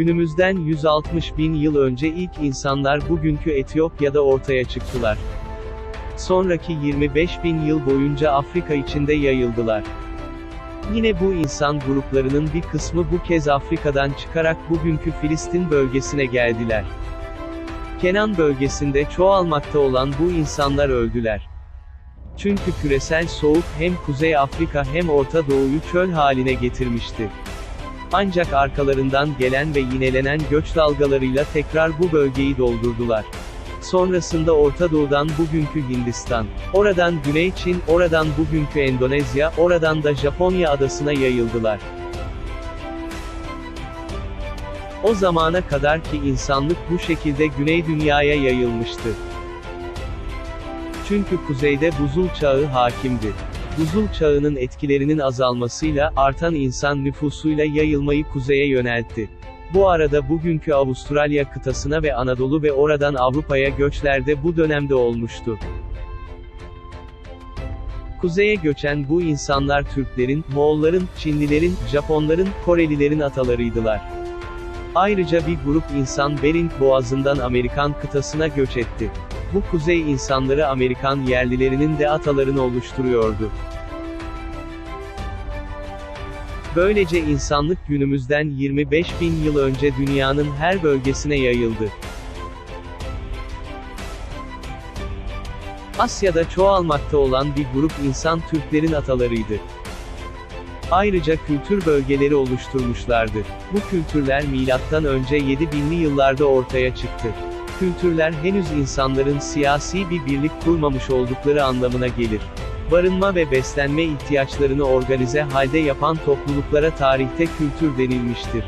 Günümüzden 160 bin yıl önce ilk insanlar bugünkü Etiyopya'da ortaya çıktılar. Sonraki 25 bin yıl boyunca Afrika içinde yayıldılar. Yine bu insan gruplarının bir kısmı bu kez Afrika'dan çıkarak bugünkü Filistin bölgesine geldiler. Kenan bölgesinde çoğalmakta olan bu insanlar öldüler. Çünkü küresel soğuk hem Kuzey Afrika hem Orta Doğu'yu çöl haline getirmişti. Ancak arkalarından gelen ve yinelenen göç dalgalarıyla tekrar bu bölgeyi doldurdular. Sonrasında Orta Doğu'dan bugünkü Hindistan, oradan Güney Çin, oradan bugünkü Endonezya, oradan da Japonya adasına yayıldılar. O zamana kadar ki insanlık bu şekilde Güney Dünya'ya yayılmıştı. Çünkü kuzeyde buzul çağı hakimdi. Buzul çağının etkilerinin azalmasıyla, artan insan nüfusuyla yayılmayı kuzeye yöneltti. Bu arada bugünkü Avustralya kıtasına ve Anadolu ve oradan Avrupa'ya göçler de bu dönemde olmuştu. Kuzeye göçen bu insanlar Türklerin, Moğolların, Çinlilerin, Japonların, Korelilerin atalarıydılar. Ayrıca bir grup insan Bering Boğazı'ndan Amerikan kıtasına göç etti. Bu kuzey insanları Amerikan yerlilerinin de atalarını oluşturuyordu. Böylece insanlık günümüzden 25 bin yıl önce dünyanın her bölgesine yayıldı. Asya'da çoğalmakta olan bir grup insan Türklerin atalarıydı. Ayrıca kültür bölgeleri oluşturmuşlardı. Bu kültürler milattan önce 7000'li yıllarda ortaya çıktı. Kültürler henüz insanların siyasi bir birlik kurmamış oldukları anlamına gelir. Barınma ve beslenme ihtiyaçlarını organize halde yapan topluluklara tarihte kültür denilmiştir.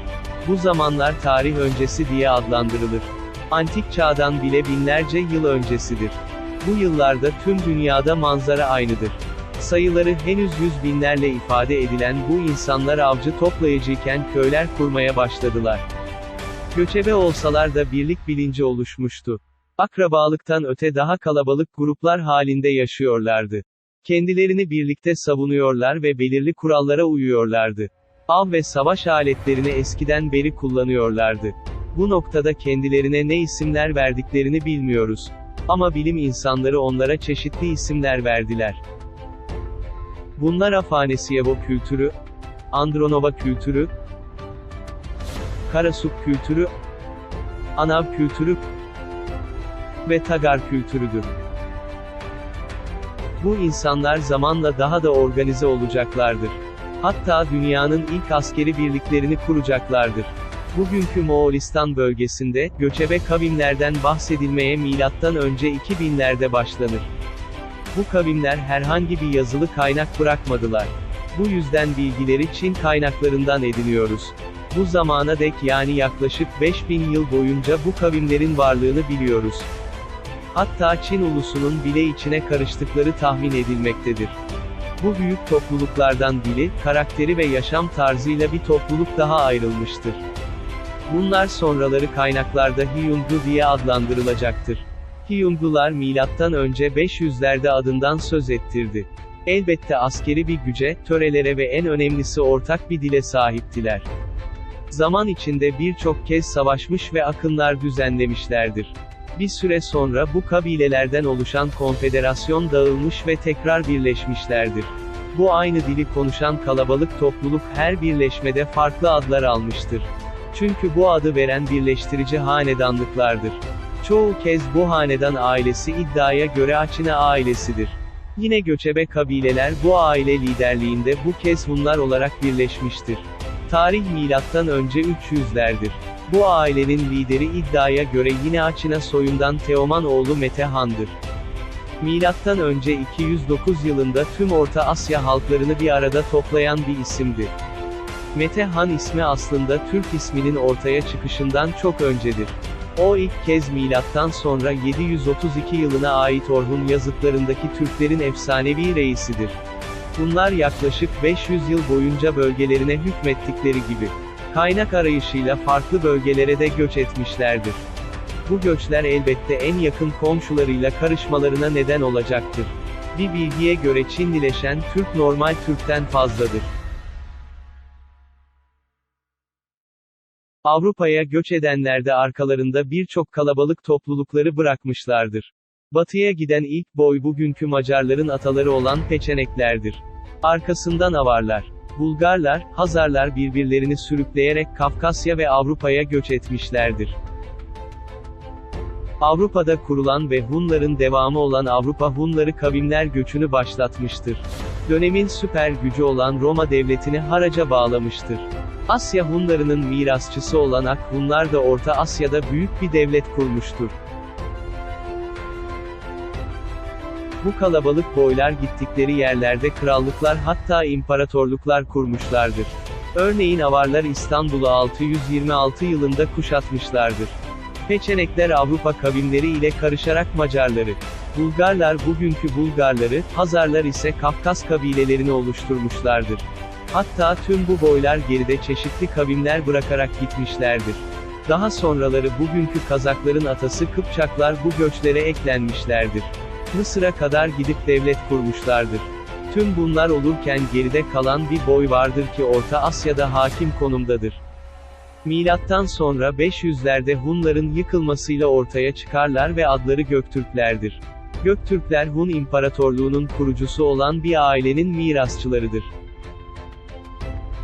Bu zamanlar tarih öncesi diye adlandırılır. Antik çağdan bile binlerce yıl öncesidir. Bu yıllarda tüm dünyada manzara aynıdır. Sayıları henüz yüz binlerle ifade edilen bu insanlar avcı toplayıcıyken köyler kurmaya başladılar. Göçebe olsalar da birlik bilinci oluşmuştu. Akrabalıktan öte daha kalabalık gruplar halinde yaşıyorlardı. Kendilerini birlikte savunuyorlar ve belirli kurallara uyuyorlardı. Av ve savaş aletlerini eskiden beri kullanıyorlardı. Bu noktada kendilerine ne isimler verdiklerini bilmiyoruz. Ama bilim insanları onlara çeşitli isimler verdiler. Bunlar Afanesyevo kültürü, Andronova kültürü, Karasuk kültürü, Anav kültürü ve Tagar kültürüdür. Bu insanlar zamanla daha da organize olacaklardır. Hatta dünyanın ilk askeri birliklerini kuracaklardır. Bugünkü Moğolistan bölgesinde, göçebe kavimlerden bahsedilmeye milattan önce 2000'lerde başlanır. Bu kavimler herhangi bir yazılı kaynak bırakmadılar. Bu yüzden bilgileri Çin kaynaklarından ediniyoruz. Bu zamana dek yani yaklaşık 5000 yıl boyunca bu kavimlerin varlığını biliyoruz. Hatta Çin ulusunun bile içine karıştıkları tahmin edilmektedir. Bu büyük topluluklardan dili, karakteri ve yaşam tarzıyla bir topluluk daha ayrılmıştır. Bunlar sonraları kaynaklarda Hyungdu diye adlandırılacaktır. Hyungdular milattan önce 500'lerde adından söz ettirdi. Elbette askeri bir güce, törelere ve en önemlisi ortak bir dile sahiptiler. Zaman içinde birçok kez savaşmış ve akınlar düzenlemişlerdir. Bir süre sonra bu kabilelerden oluşan konfederasyon dağılmış ve tekrar birleşmişlerdir. Bu aynı dili konuşan kalabalık topluluk her birleşmede farklı adlar almıştır. Çünkü bu adı veren birleştirici hanedanlıklardır. Çoğu kez bu hanedan ailesi iddiaya göre Açina ailesidir. Yine göçebe kabileler bu aile liderliğinde bu kez Hunlar olarak birleşmiştir. Tarih milattan önce 300'lerdir. Bu ailenin lideri iddiaya göre yine Açina soyundan Teoman oğlu Mete Han'dır. Milattan önce 209 yılında tüm Orta Asya halklarını bir arada toplayan bir isimdi. Mete Han ismi aslında Türk isminin ortaya çıkışından çok öncedir. O ilk kez milattan sonra 732 yılına ait Orhun yazıtlarındaki Türklerin efsanevi reisidir. Bunlar yaklaşık 500 yıl boyunca bölgelerine hükmettikleri gibi kaynak arayışıyla farklı bölgelere de göç etmişlerdir. Bu göçler elbette en yakın komşularıyla karışmalarına neden olacaktır. Bir bilgiye göre Çinlileşen Türk normal Türk'ten fazladır. Avrupa'ya göç edenler de arkalarında birçok kalabalık toplulukları bırakmışlardır. Batıya giden ilk boy bugünkü Macarların ataları olan Peçeneklerdir. Arkasından Avarlar, Bulgarlar, Hazarlar birbirlerini sürükleyerek Kafkasya ve Avrupa'ya göç etmişlerdir. Avrupa'da kurulan ve Hunların devamı olan Avrupa Hunları kavimler göçünü başlatmıştır. Dönemin süper gücü olan Roma devletini haraca bağlamıştır. Asya Hunlarının mirasçısı olan Ak Hunlar da Orta Asya'da büyük bir devlet kurmuştur. Bu kalabalık boylar gittikleri yerlerde krallıklar hatta imparatorluklar kurmuşlardır. Örneğin Avarlar İstanbul'u 626 yılında kuşatmışlardır. Peçenekler Avrupa kavimleri ile karışarak Macarları, Bulgarlar bugünkü Bulgarları, Hazarlar ise Kafkas kabilelerini oluşturmuşlardır. Hatta tüm bu boylar geride çeşitli kavimler bırakarak gitmişlerdir. Daha sonraları bugünkü Kazakların atası Kıpçaklar bu göçlere eklenmişlerdir. Mısır'a kadar gidip devlet kurmuşlardır. Tüm bunlar olurken geride kalan bir boy vardır ki Orta Asya'da hakim konumdadır. Milattan sonra 500'lerde Hunların yıkılmasıyla ortaya çıkarlar ve adları Göktürklerdir. Göktürkler Hun İmparatorluğu'nun kurucusu olan bir ailenin mirasçılarıdır.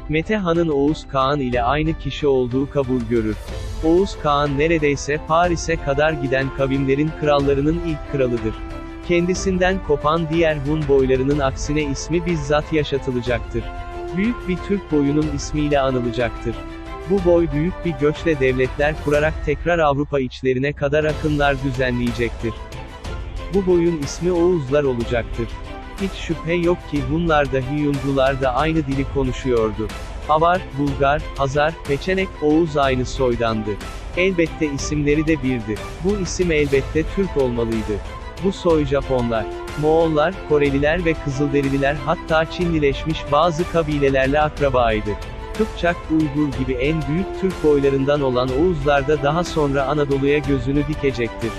Mete Han'ın Oğuz Kağan ile aynı kişi olduğu kabul görür. Oğuz Kağan neredeyse Paris'e kadar giden kavimlerin krallarının ilk kralıdır. Kendisinden kopan diğer Hun boylarının aksine ismi bizzat yaşatılacaktır. Büyük bir Türk boyunun ismiyle anılacaktır. Bu boy büyük bir göçle devletler kurarak tekrar Avrupa içlerine kadar akınlar düzenleyecektir. Bu boyun ismi Oğuzlar olacaktır. Hiç şüphe yok ki Hunlar da Hiyundular da aynı dili konuşuyordu. Avar, Bulgar, Hazar, Peçenek, Oğuz aynı soydandı. Elbette isimleri de birdi. Bu isim elbette Türk olmalıydı. Bu soy Japonlar, Moğollar, Koreliler ve Kızılderililer hatta Çinlileşmiş bazı kabilelerle akrabaydı. Kıpçak, Uygur gibi en büyük Türk boylarından olan Oğuzlar da daha sonra Anadolu'ya gözünü dikecektir.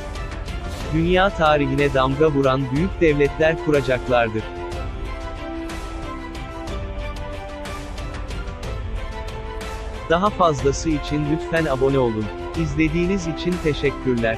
Dünya tarihine damga vuran büyük devletler kuracaklardır. Daha fazlası için lütfen abone olun. İzlediğiniz için teşekkürler.